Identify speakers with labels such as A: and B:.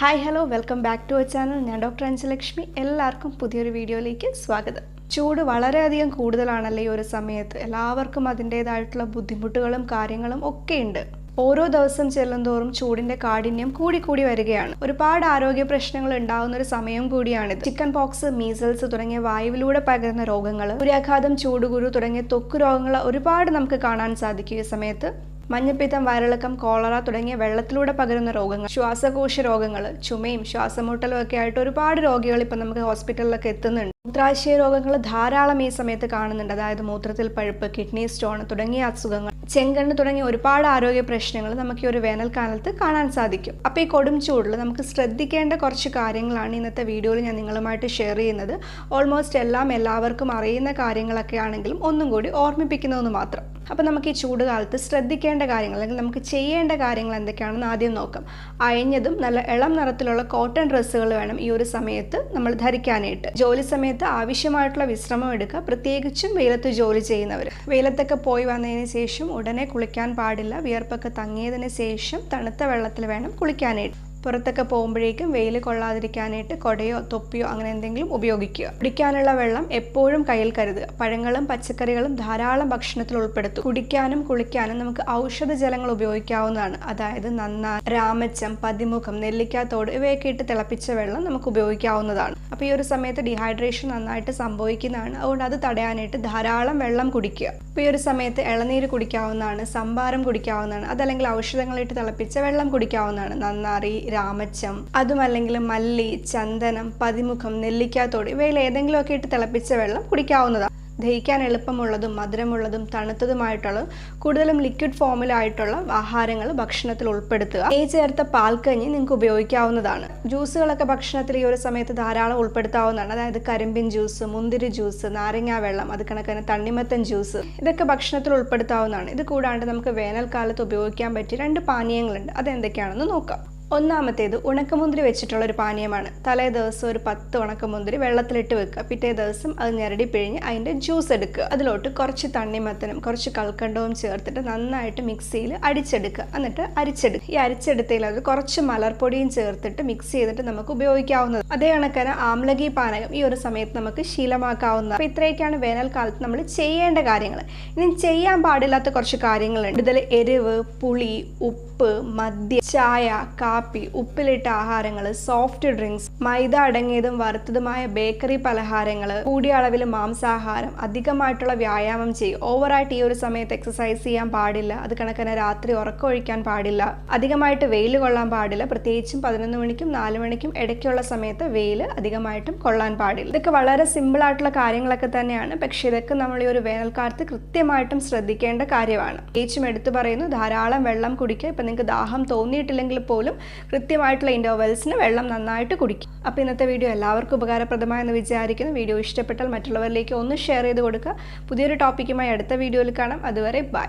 A: Hi hello welcome back to our channel ഞാൻ doctor Anjalakshmi എല്ലാവർക്കും പുതിയൊരു വീഡിയോയിലേക്ക് സ്വാഗതം. ചൂട് വളരെയധികം കൂടുതലാണല്ലോ ഈ ഒരു സമയത്ത്. എല്ലാവർക്കും അതിന്റേതായിട്ടുള്ള ബുദ്ധിമുട്ടുകളും കാര്യങ്ങളും ഒക്കെ ഉണ്ട്. ഓരോ ദിവസം ചെല്ലുന്തോറും ചൂടിന്റെ കാഠിന്യം കൂടിക്കൂടി വരികയാണ്. ഒരുപാട് ആരോഗ്യ പ്രശ്നങ്ങൾ ഉണ്ടാകുന്ന ഒരു സമയം കൂടിയാണിത്. ചിക്കൻ പോക്സ് മീസൽസ് തുടങ്ങിയ വായുവിലൂടെ പകരുന്ന രോഗങ്ങൾ സൂര്യാഘാതം ചൂടുകുരു തുടങ്ങിയ തൊക്കു രോഗങ്ങൾ ഒരുപാട് നമുക്ക് കാണാൻ സാധിക്കും ഈ സമയത്ത്. മഞ്ഞപ്പിത്തം വയറിളക്കം കോളറ തുടങ്ങിയ വെള്ളത്തിലൂടെ പകരുന്ന രോഗങ്ങൾ ശ്വാസകോശ രോഗങ്ങൾ ചുമയും ശ്വാസമുട്ടലും ഒക്കെ ആയിട്ട് ഒരുപാട് രോഗികൾ ഇപ്പം നമുക്ക് ഹോസ്പിറ്റലിലൊക്കെ എത്തുന്നുണ്ട്. മൂത്രാശയ രോഗങ്ങൾ ധാരാളം ഈ സമയത്ത് കാണുന്നുണ്ട്. അതായത് മൂത്രത്തിൽ പഴുപ്പ് കിഡ്നി സ്റ്റോൺ തുടങ്ങിയ അസുഖങ്ങൾ. ചെങ്കണ്ണ് തുടങ്ങിയ ഒരുപാട് ആരോഗ്യ പ്രശ്നങ്ങൾ നമുക്ക് ഈ ഒരു വേനൽക്കാലത്ത് കാണാൻ സാധിക്കും. അപ്പോൾ ഈ കൊടും ചൂടിൽ നമുക്ക് ശ്രദ്ധിക്കേണ്ട കുറച്ച് കാര്യങ്ങളാണ് ഇന്നത്തെ വീഡിയോയിൽ ഞാൻ നിങ്ങളുമായിട്ട് ഷെയർ ചെയ്യുന്നത്. ഓൾമോസ്റ്റ് എല്ലാം എല്ലാവർക്കും അറിയുന്ന കാര്യങ്ങളൊക്കെ ആണെങ്കിലും ഒന്നും കൂടി ഓർമ്മിപ്പിക്കുന്നതെന്ന് മാത്രം. അപ്പോൾ നമുക്ക് ഈ ചൂട് കാലത്ത് ശ്രദ്ധിക്കേണ്ട കാര്യങ്ങൾ അല്ലെങ്കിൽ നമുക്ക് ചെയ്യേണ്ട കാര്യങ്ങൾ എന്തൊക്കെയാണെന്ന് ആദ്യം നോക്കാം. അയഞ്ഞതും നല്ല ഇളം നിറത്തിലുള്ള കോട്ടൺ ഡ്രസ്സുകൾ വേണം ഈ ഒരു സമയത്ത് നമ്മൾ ധരിക്കാനായിട്ട്. ജോലി സമയത്ത് ആവശ്യമായിട്ടുള്ള വിശ്രമം എടുക്കുക. പ്രത്യേകിച്ചും വെയിലത്ത് ജോലി ചെയ്യുന്നവർ വെയിലത്തൊക്കെ പോയി വന്നതിന് ശേഷം ഉടനെ കുളിക്കാൻ പാടില്ല. വിയർപ്പൊക്കെ തങ്ങിയതിന് ശേഷം തണുത്ത വെള്ളത്തിൽ വേണം കുളിക്കാനായിട്ട്. പുറത്തൊക്കെ പോകുമ്പോഴേക്കും വെയിൽ കൊള്ളാതിരിക്കാനായിട്ട് കൊടയോ തൊപ്പിയോ അങ്ങനെ എന്തെങ്കിലും ഉപയോഗിക്കുക. കുടിക്കാനുള്ള വെള്ളം എപ്പോഴും കയ്യിൽ കരുതുക. പഴങ്ങളും പച്ചക്കറികളും ധാരാളം ഭക്ഷണത്തിൽ ഉൾപ്പെടുത്തും കുടിക്കാനും കുളിക്കാനും നമുക്ക് ഔഷധ ജലങ്ങൾ ഉപയോഗിക്കാവുന്നതാണ്. അതായത് നന്നാ രാമച്ചം പതിമുഖം നെല്ലിക്കാത്തോട് ഇവയൊക്കെ ഇട്ട് തിളപ്പിച്ച വെള്ളം നമുക്ക് ഉപയോഗിക്കാവുന്നതാണ്. അപ്പോൾ ഈ ഒരു സമയത്ത് ഡീഹൈഡ്രേഷൻ നന്നായിട്ട് സംഭവിക്കുന്നതാണ്. അതുകൊണ്ട് അത് തടയാനായിട്ട് ധാരാളം വെള്ളം കുടിക്കുക. അപ്പോൾ ഈ ഒരു സമയത്ത് ഇളനീര് കുടിക്കാവുന്നതാണ് സംഭാരം കുടിക്കാവുന്നതാണ് അതല്ലെങ്കിൽ ഔഷധങ്ങളിട്ട് തിളപ്പിച്ച വെള്ളം കുടിക്കാവുന്നതാണ്. നന്നാറി രാമച്ചം അതുമല്ലെങ്കിൽ മല്ലി ചന്ദനം പതിമുഖം നെല്ലിക്കാത്തോട് ഇവയിൽ ഏതെങ്കിലുമൊക്കെ ഇട്ട് തിളപ്പിച്ച വെള്ളം കുടിക്കാവുന്നതാണ്. ദഹിക്കാൻ എളുപ്പമുള്ളതും മധുരമുള്ളതും തണുത്തതുമായിട്ടുള്ള കൂടുതലും ലിക്വിഡ് ഫോമിലായിട്ടുള്ള ആഹാരങ്ങൾ ഭക്ഷണത്തിൽ ഉൾപ്പെടുത്തുക. ഈ ചേർത്ത പാൽക്കഞ്ഞി നിങ്ങൾക്ക് ഉപയോഗിക്കാവുന്നതാണ്. ജ്യൂസുകളൊക്കെ ഭക്ഷണത്തിൽ ഈ ഒരു സമയത്ത് ധാരാളം ഉൾപ്പെടുത്താവുന്നതാണ്. അതായത് കരിമ്പിൻ ജ്യൂസ് മുന്തിരി ജ്യൂസ് നാരങ്ങാ വെള്ളം അത് കണക്കിന് തണ്ണിമത്തൻ ജ്യൂസ് ഇതൊക്കെ ഭക്ഷണത്തിൽ ഉൾപ്പെടുത്താവുന്നതാണ്. ഇത് കൂടാണ്ട് നമുക്ക് വേനൽക്കാലത്ത് ഉപയോഗിക്കാൻ പറ്റിയ രണ്ട് പാനീയങ്ങളുണ്ട്. അതെന്തൊക്കെയാണെന്ന് നോക്കാം. ഒന്നാമത്തേത് ഉണക്കമുന്തിരി വെച്ചിട്ടുള്ള ഒരു പാനീയമാണ്. തലേ ദിവസം ഒരു പത്ത് ഉണക്കമുന്തിരി വെള്ളത്തിലിട്ട് വെക്കുക. പിറ്റേ ദിവസം അത് ഞെരടി പിഴിഞ്ഞ് അതിന്റെ ജ്യൂസ് എടുക്കുക. അതിലോട്ട് കുറച്ച് തണ്ണിമത്തനും കുറച്ച് കൽക്കണ്ടവും ചേർത്തിട്ട് നന്നായിട്ട് മിക്സിയിൽ അടിച്ചെടുക്കുക. എന്നിട്ട് അരിച്ചെടുക്കുക. ഈ അരിച്ചെടുത്തതിൽ അത് കുറച്ച് മലർപ്പൊടിയും ചേർത്തിട്ട് മിക്സ് ചെയ്തിട്ട് നമുക്ക് ഉപയോഗിക്കാവുന്നത് അതേ കണക്കിന് ആംലകി പാനകം ഈ ഒരു സമയത്ത് നമുക്ക് ശീലമാക്കാവുന്ന അപ്പോൾ ഇത്രയൊക്കെയാണ് വേനൽക്കാലത്ത് നമ്മൾ ചെയ്യേണ്ട കാര്യങ്ങൾ. ഇനി ചെയ്യാൻ പാടില്ലാത്ത കുറച്ച് കാര്യങ്ങളുണ്ട്. ഇതിൽ എരിവ് പുളി ഉപ്പ് മദ്യ ചായ കാപ്പി ഉപ്പിലിട്ട ആഹാരങ്ങൾ സോഫ്റ്റ് ഡ്രിങ്ക്സ് മൈദ അടങ്ങിയതും വറുത്തതുമായ ബേക്കറി പലഹാരങ്ങൾ കൂടിയ അളവിൽ മാംസാഹാരം അധികമായിട്ടുള്ള വ്യായാമം ചെയ്യും. ഓവറായിട്ട് ഈ ഒരു സമയത്ത് എക്സസൈസ് ചെയ്യാൻ പാടില്ല. അത് കണക്കിന് രാത്രി ഉറക്കമൊഴിക്കാൻ പാടില്ല. അധികമായിട്ട് വെയിൽ കൊള്ളാൻ പാടില്ല. പ്രത്യേകിച്ചും പതിനൊന്ന് മണിക്കും നാല് മണിക്കും ഇടയ്ക്കുള്ള സമയത്ത് വെയിൽ അധികമായിട്ടും കൊള്ളാൻ പാടില്ല. ഇതൊക്കെ വളരെ സിമ്പിൾ ആയിട്ടുള്ള കാര്യങ്ങളൊക്കെ തന്നെയാണ്. പക്ഷെ ഇതൊക്കെ നമ്മൾ ഈ ഒരു വേനൽക്കാലത്ത് കൃത്യമായിട്ടും ശ്രദ്ധിക്കേണ്ട കാര്യമാണ്. പ്രത്യേകിച്ചും എടുത്തു പറയുന്നു ധാരാളം വെള്ളം കുടിക്കുക. ഇപ്പം നിങ്ങൾക്ക് ദാഹം തോന്നിയിട്ടില്ലെങ്കിൽ പോലും കൃത്യമായിട്ടുള്ള ഇന്റർവെൽസിന് വെള്ളം നന്നായിട്ട് കുടിക്കും. അപ്പോൾ ഇന്നത്തെ വീഡിയോ എല്ലാവർക്കും ഉപകാരപ്രദമായെന്ന് വിചാരിക്കുന്നു. വീഡിയോ ഇഷ്ടപ്പെട്ടാൽ മറ്റുള്ളവരിലേക്ക് ഒന്ന് ഷെയർ ചെയ്ത് കൊടുക്കുക. പുതിയൊരു ടോപ്പിക്കുമായി അടുത്ത വീഡിയോയിൽ കാണാം. അതുവരെ ബൈ.